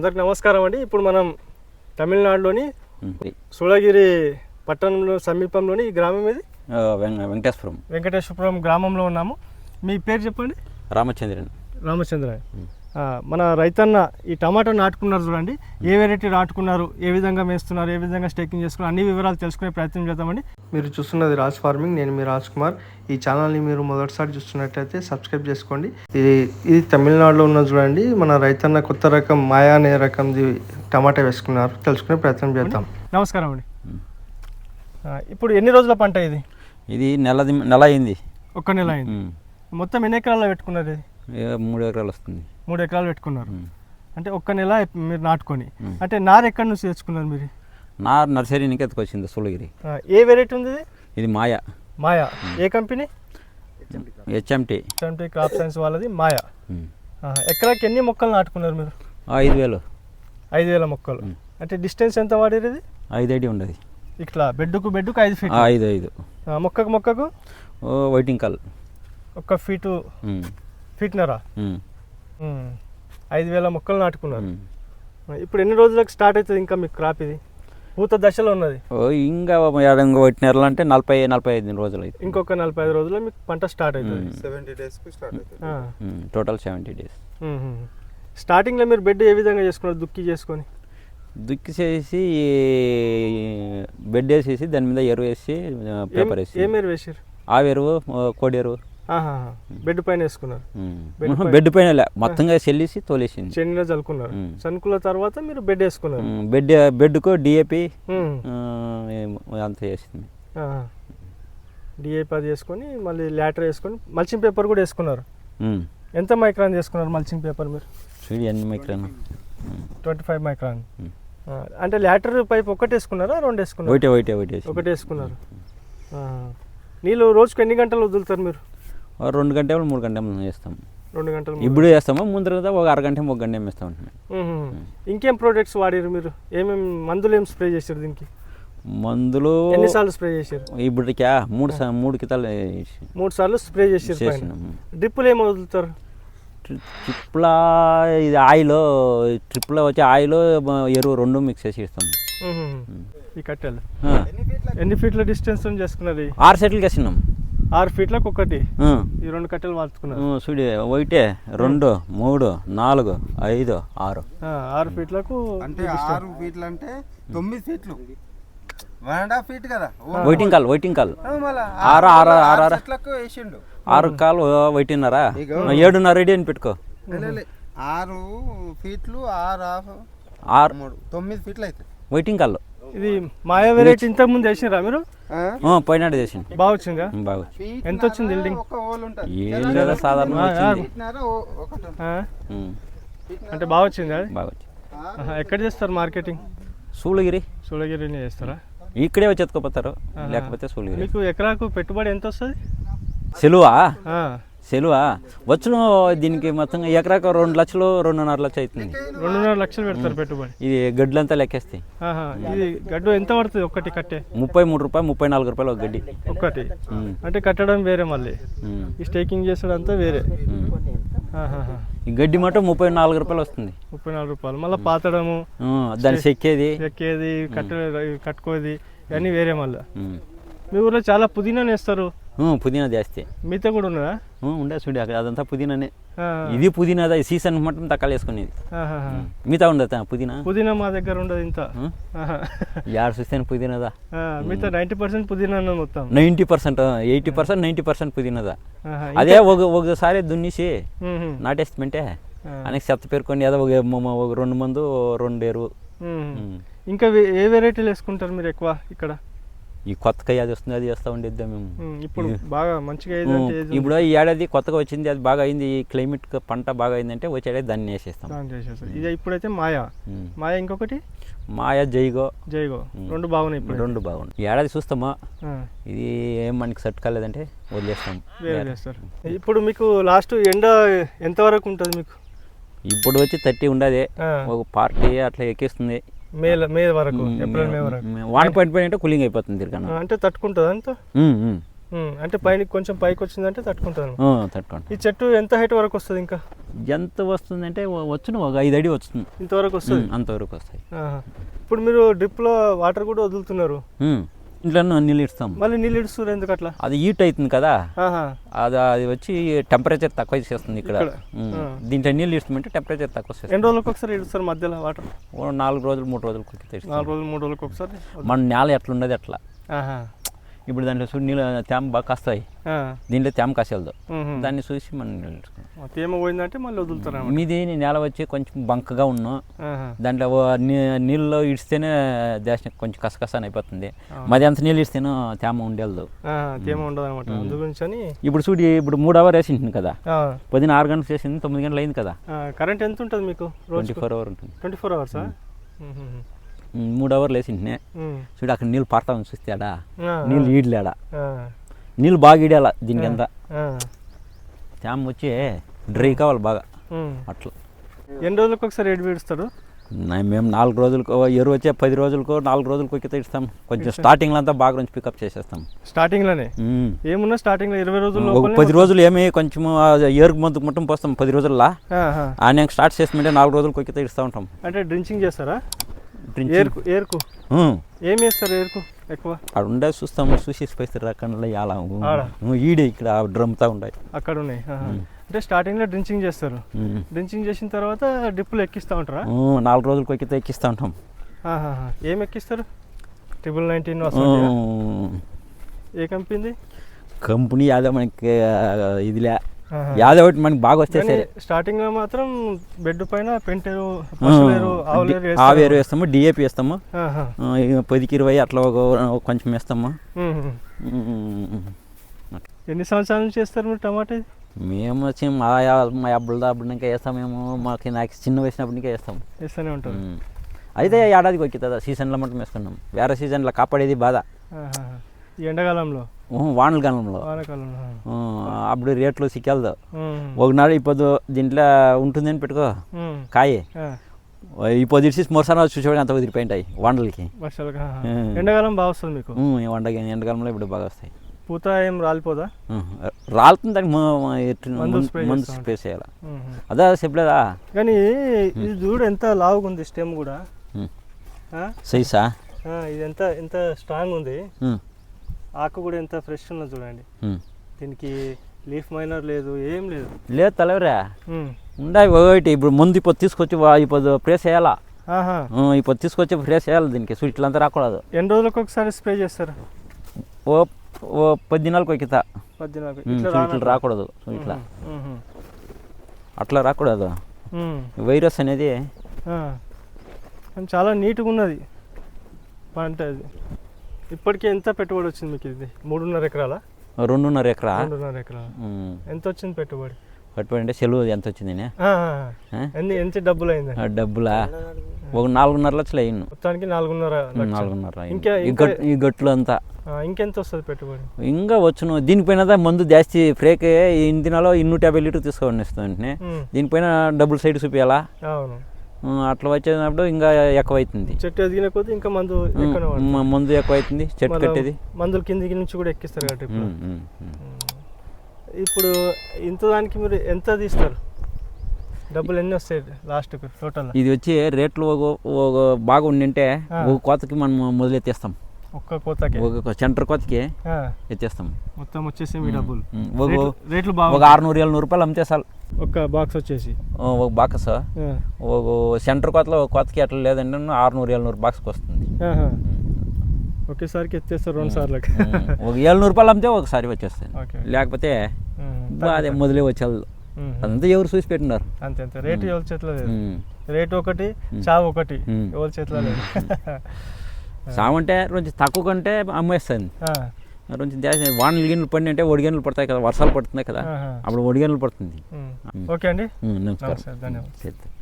అందరికి నమస్కారం అండి. ఇప్పుడు మనం తమిళనాడులోని. సూళగిరి పట్టణంలో సమీపంలోని ఈ గ్రామం ఇది వెంకటేశ్వరం. వెంకటేశ్వరపురం గ్రామంలో ఉన్నాము. మీ పేరు చెప్పండి? రామచంద్రన్. రామచంద్ర ఆ, మన రైతన్న ఈ టమాటా నాటుకున్నారు చూడండి. ఏ వెరైటీ నాటుకున్నారు ఏ విధంగా మేస్తున్నారు ఏ విధంగా స్టేకింగ్ చేసుకున్నారు అన్ని వివరాలు తెలుసుకునే ప్రయత్నం చేద్దామండి. మీరు చూస్తున్నది రాజ్ ఫార్మింగ్ నేను మీ రాజ్ కుమార్. ఈ ఛానల్ని మీరు మొదటిసారి చూస్తున్నట్టయితే సబ్స్క్రైబ్ చేసుకోండి. ఇది ఇది తమిళనాడులో ఉన్న చూడండి. మన రైతన్న కొత్త రకం మాయా అనే రకంది టమాటా వేసుకున్నారు. తెలుసుకునే ప్రయత్నం చేద్దాం. నమస్కారం అండి. ఇప్పుడు ఎన్ని రోజుల పంట ఇది? ఇది నెలది నెల అయింది. ఒక్క నెల అయింది. మొత్తం ఎన్ని ఎకరాల్లో పెట్టుకున్నారు ఇది? మూడు ఎకరాలు వస్తుంది. మూడు ఎకరాలు పెట్టుకున్నారు. అంటే ఒక్క నెల మీరు నాటుకొని. అంటే నారు ఎక్కడి నుంచి తెచ్చుకున్నారు మీరు? నా నర్సరీ నుంచి ఎత్తుకొచ్చింది సూళగిరి ఆ, ఏ వెరైటీ ఉంది ఇది? మాయా. మాయా. ఏ company? HMT. Seventy crop science వాళ్ళది మాయా. ఎకరాకి ఎన్ని మొక్కలు నాటుకున్నారు మీరు? ఐదు వేలు. ఐదు వేల మొక్కలు. అంటే డిస్టెన్స్ ఎంత వాడేది ఐదు ఐడి ఉండదు. ఇట్లా బెడ్కు బెడ్కు ఐదు ఫీట్. ఐదు ఐదు. మొక్కకు మొక్కకు? Waiting call. ఒక్క ఫీటు. ఫీట్నరా. ఐదు వేల మొక్కలు నాటుకున్నారు. ఇప్పుడు ఎన్ని రోజులకు స్టార్ట్ అవుతుంది ఇంకా మీకు క్రాప్ ఇది? పూత దశలో ఉన్నది. ఓ ఇంకా ఏడంగా ఒకటి నెలలు అంటే నలభై నలభై ఐదు రోజులు అయితే ఇంకొక నలభై ఐదు రోజుల్లో మీకు పంట స్టార్ట్ అవుతుంది. సెవెంటీ డేస్కి స్టార్ట్ అవుతుంది. Total seventy days. స్టార్టింగ్లో మీరు బెడ్ ఏ విధంగా చేసుకున్నారు? దుక్కి చేసుకొని? దుక్కి చేసి బెడ్ వేసేసి దాని మీద ఎరువు వేసి పేపర్ వేసి ఏం ఎరువు వేసారు ఆవు ఎరువు కోడి ఎరువు. బెడ్ పైన వేసుకున్నారు. బెడ్ పైన మొత్తంగా చెల్లిసి తోలేసింది. చెన్నీలో చల్లుకున్నారు. చనుకుల తర్వాత మీరు బెడ్ వేసుకున్నారు. బెడ్ బెడ్కు డిఏపి. అంత ఆహా. డిఏపి అది వేసుకొని మళ్ళీ లాటర్ వేసుకొని మల్చింగ్ పేపర్ కూడా వేసుకున్నారు. ఎంత మైక్రాన్ చేసుకున్నారు మల్చింగ్ పేపర్ మీరు? ఎన్ని మైక్రాన్. Twenty five micron. అంటే లాటర్ పైప్ ఒకటి వేసుకున్నారా రెండు వేసుకున్నారు? ఒకటే ఒకటే ఒకటే వేసింది. ఒకటి వేసుకున్నారు. నీళ్ళు రోజుకు ఎన్ని గంటలు వదులుతారు మీరు? రెండు గంటలు మూడు గంటలు చేస్తాం. రెండు గంటలు ఇప్పుడు చేస్తాము ముందర కదా ఒక అరగంట ఒక గంట వేస్తాం మ్మ్. ఇంకేం ప్రోడక్ట్స్ వాడారు మీరు? ఏమేమి మందులు ఏం స్ప్రే చేశారు దీనికి? మందులు ఎన్నిసార్లు స్ప్రే చేశారు ఇప్పటికా మూడు మూడు కితాలు మూడు సార్లు స్ప్రే చేశారు డ్రిప్పులు ఏమి వదులుతారు? ట్రి- ట్రిప్లా ఇది ఆయిల్ ట్రిప్లో వచ్చి ఆయిల్ ఎరువు రెండు మిక్స్ చేసి ఇస్తాం. ఈ కట్టెలు. ఎన్ని ఫీట్ల డిస్టెన్స్ చేసుకున్నది? ఆరు సెట్లకి వేసినాం. ఆరు ఫీట్లకు ఒకటి. ఈ రెండు కట్టెలు ఆ, చూడు ఒకటే రెండు మూడు నాలుగు ఐదు ఆరు. ఆ, ఆరు ఫీట్లకు అంటే ఆరు ఫీట్లు అంటే తొమ్మిది ఫీట్లు. వన్ అండ్ హాఫ్ ఫీట్ కదా? వెయిటింగ్ కాల్ వెయిటింగ్ కాల్ ఆరు, ఆరు, ఆరు, ఆరు. వేసిండు. ఆరు కాలు ఒకటిన్నరా ఏడున్నర రెడీ అని పెట్టుకో. లే, లే, లే. ఆరు ఫీట్లు ఆరు హాఫ్ ఆరు. మూడు. తొమ్మిది ఫీట్లు అవుతాయి వెయిటింగ్ కాల్ ఇది మాయా వెరైటీ ఇంతకు ముందు వేసిరా మీరు? పోయినాడు చేసిండు. బాగా వచ్చిందా? బాగా ఎంత వచ్చింది బిల్డింగ్ ఒక హోల్ ఉంటుంది. ఏం లేదా సాధారణ అంటే బాగా వచ్చింది? బాగా వచ్చింది. ఎక్కడ చేస్తారు మార్కెటింగ్? సూళగిరి. సూళగిరిని చేస్తారా? ఇక్కడే వచ్చి ఎత్తుకోపోతారు. లేకపోతే సూళగిరి. మీకు ఎకరాకు పెట్టుబడి ఎంత వస్తుంది? సెలువా? సెలువా? వచ్చును దీనికి మొత్తంగా ఎకరాకు రెండు లక్షలు రెండున్నర లక్షలు అవుతుంది. రెండున్నర లక్షలు పెడతారు పెట్టుబడి. ఇది గడ్డలంతా లెక్కేస్తాయి. ఇది గడ్డు ఎంత పడుతుంది ఒక్కటి కట్టే? ముప్పై మూడు రూపాయలు ముప్పై నాలుగు రూపాయలు ఒక గడ్డి. ఒక్కటి. ఉమ్, అంటే కట్టడం వేరే మళ్ళీ. ఈ స్టేకింగ్ చేసడం అంతా వేరే. ఈ గడ్డి మటు ముప్పై నాలుగు రూపాయలు వస్తుంది. ముప్పై నాలుగు రూపాయలు. మళ్ళీ పాతడము దాన్ని చెక్కేది ఎక్కేది కట్ట కట్టుకోది ఇవన్నీ వేరే మళ్ళీ. మీ ఊర్లో చాలా పుదీనా వేస్తారు పుదీనా జాస్తి మిగతా కూడా ఉన్నదా ఉండే చూడు అక్కడ అదంతా పుదీనానే ఇది పుదీనాదా ఈ సీజన్ మటం తక్కువ వేసుకునేది. మిగతా ఉండదా పుదీనా పుదీనా మా దగ్గర ఉండదు ఇంత. యాడ చూస్తే పుదీనాదా మిగతా నైంటీ పర్సెంట్ పుదీనా మొత్తం ninety percent eighty percent ninety percent పుదీనాదా. అదే ఒక ఒకసారి దున్నిసి. నాటేస్తమంటే. అనేక చెత్త పేరుకొని ఏదో ఒక రెండు మందు రెండు ఎరువు. ఇంకా ఏ వెరైటీలు వేసుకుంటారు మీరు ఎక్కువ ఇక్కడ ఈ కొత్తగా అది వస్తుంది అది వేస్తూ ఉండేద్దాం మేము. ఇప్పుడు బాగా మంచిగా? ఇప్పుడు ఈ ఏడాది కొత్తగా వచ్చింది అది బాగా అయింది ఈ క్లైమేట్ పంట బాగా అయిందంటే వచ్చేడే దాన్ని వేసేస్తాం. ఇది ఇప్పుడైతే మాయా. మాయా ఇంకొకటి? మాయా జైగో. జైగో. రెండు బాగున్నాయి ఇప్పుడు రెండు ఈ ఏడాది చూస్తామా? ఇది ఏం మనకి సెట్ కాలేదంటే వదిలేస్తాం. ఇప్పుడు మీకు లాస్ట్ ఎండ ఎంతవరకు ఉంటుంది మీకు? ఇప్పుడు వచ్చి థర్టీ ఉండదు. ఒక పార్టీ అట్లా ఎక్కిస్తుంది. మే మే వరకు ఏప్రిల్ మే వరకు. వాన పడిపోయిన అంటే కూలింగ్ అయిపోతుంది తిరగన ఆ, అంటే తట్టుకుంటుంది అంత? అంటే పైన కొంచెం పైకి వచ్చిందంటే తట్టుకుంటాను. ఆ, తట్టుకోండి ఈ చెట్టు ఎంత హైట్ వరకు వస్తుంది ఇంకా? ఎంత వస్తుందంటే వ- వచ్చును ఒక ఐదు అడి వస్తుంది ఇంతవరకు వస్తుంది? అంతవరకు వస్తాయి. ఇప్పుడు మీరు డ్రిప్లో వాటర్ కూడా వదులుతున్నారు. ఇంట్లో నీళ్ళు ఇస్తాం. మళ్ళీ నీళ్ళు ఇడుస్తారు ఎందుకు అట్లా అది హీట్ అవుతుంది కదా. అది అది వచ్చి టెంపరేచర్ తక్కువ చేస్తుంది ఇక్కడ. దీంట్లో నీళ్ళు ఇస్తామంటే టెంపరేచర్ తక్కువ ఎన్ని చేస్తుంది రోజులకు ఒకసారి ఇడుస్తారు మధ్యలో వాటర్? నాలుగు రోజులు మూడు రోజులు కుక్కి నాలుగు రోజులు మూడు రోజులకు ఒకసారి? మన నేల ఎట్లుండదు అట్లా. ఆహా. ఇప్పుడు దాంట్లో చూడు నీళ్ళు తేమ బాగా కాస్తాయి. దీంట్లో తేమ కాసేది ఉహు. దాన్ని చూసి మనం నీళ్ళు. తేమ పోయిందంటే మళ్ళీ వదులుతారా మీది నేల వచ్చి కొంచెం బంకగా ఉన్నాం. దాంట్లో ఓ నీ- నీళ్ళలో ఇడిస్తేనే దేశం కొంచెం కసకస అయిపోతుంది. మరి అంత నీళ్ళు ఇస్తేనే తేమ ఉండేది తేమ ఉండదు అనమాట అని ఇప్పుడు చూడు ఇప్పుడు మూడు అవర్ వేసింది కదా. పొద్దున ఆరు గంటలు చేసింది తొమ్మిది గంటలు అయింది కదా. కరెంట్ ఎంత ఉంటుంది మీకు ట్వంటీ రోజు ఫోర్ అవర్ ఉంటుంది ట్వంటీ ఫోర్ అవర్సా మూడు అవర్లు వేసింది చూడు అక్కడ నీళ్ళు పడతా ఉంది చూస్తే ఆడ నీళ్ళు ఈడలేడా? నీళ్ళు బాగా ఈడాల దీనికి అంతా. తేమ వచ్చి డ్రై కావాలి బాగా. అట్లా. ఎన్ని రోజులకు ఒకసారి ఏడు పీడుస్తారు? మేము నాలుగు రోజులకు ఎరువు వచ్చే పది రోజులకు నాలుగు రోజులకు ఎక్కితే ఇస్తాం. కొంచెం స్టార్టింగ్లో అంతా బాగా నుంచి పికప్ చేసేస్తాం. స్టార్టింగ్లోనే? ఉమ్. ఏమున్నా స్టార్టింగ్లో ఇరవై రోజులు ఒక పది రోజులు ఏమి కొంచెం ఏరుకు మందుకు మొత్తం పోస్తాం పది రోజుల్లో. ఆయన స్టార్ట్ చేసిమంటే నాలుగు రోజులకు ఎక్కితే ఇస్తూ ఉంటాం. అంటే డ్రించింగ్ చేస్తారా. ఏరుకు ఏరుకు. ఏం చేస్తారు ఏరుకు ఎక్కువ? ఆడ ఉండే చూస్తాము చూసి స్పైస్ రకంలో అలా ఆడ? ఈడే ఇక్కడ డ్రమ్తా ఉన్నాయి అక్కడ ఉన్నాయి. అంటే స్టార్టింగ్లో డ్రించింగ్ చేస్తారు. డ్రించింగ్ చేసిన తర్వాత డ్రిప్పులు ఎక్కిస్తూ ఉంటారా? నాలుగు రోజులకు ఎక్కితే ఎక్కిస్తూ ఉంటాం. ఏం ఎక్కిస్తారు? Triple nineteen. ఏ కంపెనీ కంపెనీ యాదో మనకి ఇదిలే. యాదో ఒకటి మనకి బాగా వస్తే సరే. స్టార్టింగ్లో మాత్రం బెడ్ పైన పెంటేరు ఆవేరు వేస్తాము. డిఏపి వేస్తాము. పదికి ఇరవై అట్లా కొంచెం వేస్తాము. ఎన్ని సంవత్సరాల నుంచి చేస్తారు మీరు టమాటా? మేము వచ్చి మా మా అబ్బులు అప్పుడు ఇంకా వేస్తాం మేము. మాకు నాకు చిన్న వేసినప్పుడు ఇంకా వేస్తాం. వేస్తూనే ఉమ్. అయితే ఏడాదికి వచ్చిందా సీజన్లో మటం వేస్తున్నాం. వేరే సీజన్లో కాపాడేది బాధ. ఎండాకాలంలో? వానల కాలంలో అప్పుడు రేట్లు సిక్కెళ్దు. ఒకనాడు ఇప్పుడు దీంట్లో ఉంటుందని పెట్టుకో. కాయ. ఆ. ఇప్పుడు ఇడిసి మోసాన చూసేవాడు అంత వదిలిపోయింటాయి వాండలకి. ఎండాకాలం బాగా వస్తుంది మీకు? ఈ వండ ఎండకాలంలో ఇప్పుడు బాగా వస్తాయి. పూత ఏం రాలిపోదా? రాలుతుంది దానికి మందు స్ప్రే చేయాలి. అదా చెప్పలేదా? కానీ ఇది చూడు ఎంత లావుగా ఉంది స్టెమ్ కూడా? సైసా ఆ, ఇది ఎంత ఎంత స్ట్రాంగ్ ఉంది? ఆకు కూడా ఎంత ఫ్రెష్ ఉన్నది చూడండి. దీనికి లీఫ్ మైనర్ లేదు ఏం లేదు. లేదు తలవరా. ఉండాయి ఒకటి ఇప్పుడు ముందు ఇప్పుడు తీసుకొచ్చి ఇప్పుడు ప్రేస్ ఉమ్, ఇప్పుడు తీసుకొచ్చి ప్రేస్ చేయాలి దీనికి స్వీట్లంతా రాకూడదు. ఎన్ని రోజులకు ఒకసారి స్ప్రే చేస్తారు? ఓ ఓ పది దినాలకు ఉమ్, ఇట్లా స్వీట్లు రాకూడదు ఇట్లా. అట్లా రాకూడదు. వైరస్ అనేది చాలా నీట్గా ఉన్నది. పంట ఇది ఇప్పటికే ఎంత పెట్టుబడి వచ్చింది మీకు ఇది? మూడున్నర ఎకరాల? రెండున్నర ఎకరా? రెండున్నర ఎకరాల ఉమ్, ఎంత వచ్చింది పెట్టుబడి? పట్టుబడి సెలవు ఎంత వచ్చింది. ఎన్ని ఎంత డబ్బులు అయింది డబ్బులా? ఒక నాలుగున్నర లక్షలు అయ్యింది మొత్తానికి నాలుగున్నర. నాలుగున్నర అయింది. ఇంకా ఈ గట్లు అంతా. ఇంకెంత వస్తుంది పెట్టుబడి? ఇంకా వచ్చును. దీనిపైన మందు జాస్తి ఫ్రేక్ ఇందినాలో ఇన్నూట యాభై లీటర్ తీసుకోండి వెంటనే. దీనిపైన డబుల్ సైడ్ చూపించాలా అవును. అట్లా వచ్చేటప్పుడు ఇంకా ఎక్కువ అవుతుంది చెట్టు ఎదిగిన కొద్దీ ఇంకా మందు మందు ఎక్కువ అవుతుంది చెట్టు కట్టేది. మందులు కిందికి నుంచి కూడా ఎక్కిస్తారు కాబట్టి ఇప్పుడు. ఇంత దానికి మీరు ఎంత తీస్తారు? డబ్బులు ఎన్ని వస్తాయి లాస్ట్కి టోటల్ ఇది వచ్చి రేట్లు బాగా ఉండింటే. ఒక కోతకి మనం మొదలెత్తేస్తాం. ఒక్క కోతకి? ఒక సెంటర్ కోతకి ఎత్తేస్తాం. మొత్తం వచ్చేసి మీ డబ్బులు. ఒక రేట్లు- రేట్లు ఒక బాగా ఆరునూరు ఏళ్ళ నూరు రూపాయలు అమ్మితే చాలు ఒక్క బాక్స్ వచ్చేసి. ఒక బాక్స్? ఒక సెంటర్ కోతలో ఒక కోతకి అట్లా లేదంటే ఆరునూరు ఏళ్ళ నూరు బాక్స్కి వస్తుంది. ఒకేసారికి ఎత్తేస్తారు రెండు సార్లకి ఉమ్, ఒక ఏళ్ళ రూపాయలు అమ్మితే ఒకసారి వచ్చేస్తుంది. ఓకే. లేకపోతే అదే మొదలే వచ్చేది. అదంతా ఎవరు చూసి పెట్టినారు? అంతే అంతే. రేటు ఎవరి చేతిలో లేదు. రేటు ఒకటి చావు ఒకటి. ఎవరి చేతిలో లేదు. సామంటే కొంచెం తక్కువ కంటే అమ్మేస్తుంది. కొంచెం జాస్తి వానలు గిన్నెలు పడి అంటే ఒడిగన్నులు పడతాయి కదా వర్షాలు పడుతున్నాయి కదా. అప్పుడు ఒడిగన్నులు పడుతుంది. ఓకే అండి. నమస్కారం. ధన్యవాదాలు.